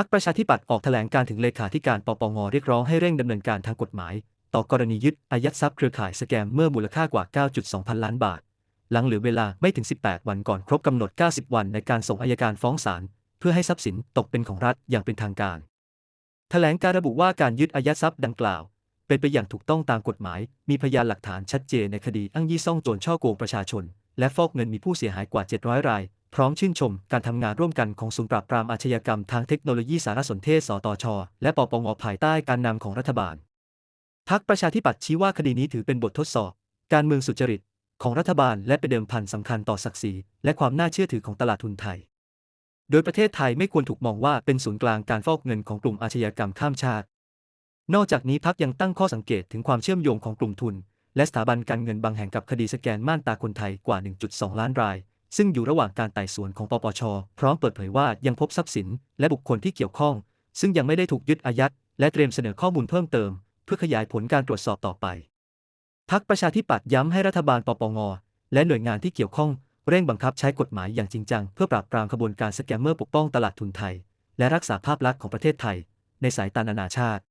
พักประชาธิปัตย์ออกแถลงการถึงเลขาธิการปปงเรียกร้องให้เร่งดำเนินการทางกฎหมาย ต่อกรณียึดอายัดทรัพย์เครือข่ายสแกมเมอร์มูลค่ากว่า 9.2 พันล้านบาท หลังเหลือเวลาไม่ถึง 18 วันก่อนครบกำหนด 90 วันในการส่งอายการฟ้องศาลเพื่อให้ทรัพย์สินตกเป็นของรัฐอย่างเป็นทางการ แถลงการระบุว่าการยึดอายัดทรัพย์ดังกล่าว เป็นไปอย่างถูกต้องตามกฎหมาย มีพยานหลักฐานชัดเจนในคดีอ้างยี่ซ่องโจรช่อโกงประชาชน และฟอกเงินมีผู้เสียหายกว่า 700 ราย พร้อมชื่นชมการทำงานร่วมกันของศูนย์ปราบปรามอาชญากรรมทางเทคโนโลยีสารสนเทศสตช และปปงภายใต้การนำของรัฐบาลพักประชาธิปัตย์ชี้ว่าคดีนี้ถือเป็นบททดสอบ การเมืองสุจริต ของรัฐบาลและเป็นเดิมพันสำคัญต่อศักดิ์ศรีและความน่าเชื่อถือของตลาดทุนไทย โดยประเทศไทยไม่ควรถูกมองว่าเป็นศูนย์กลางการฟอกเงินของกลุ่มอาชญากรรมข้ามชาติ นอกจากนี้พักยังตั้งข้อสังเกตถึงความเชื่อมโยงของกลุ่มทุน และสถาบันการเงินบางแห่งกับคดีสแกนม่านตาคนไทยกว่า 1.2 ล้านราย ซึ่งอยู่ระหว่างการไต่สวนของปปช พร้อมเปิดเผยว่ายังพบทรัพย์สิน และบุคคลที่เกี่ยวข้อง ซึ่งยังไม่ได้ถูกยึดอายัด และเตรียมเสนอข้อมูลเพิ่มเติม เพื่อขยายผลการตรวจสอบต่อไป พักประชาธิปัตย์ย้ำให้รัฐบาลปปง และหน่วยงานที่เกี่ยวข้อง เร่งบังคับใช้กฎหมายอย่างจริงจัง เพื่อปราบปรามขบวนการสแกมเมอร์ปกป้องตลาดทุนไทย และรักษาภาพลักษณ์ของประเทศไทย ในสายตานานาชาติ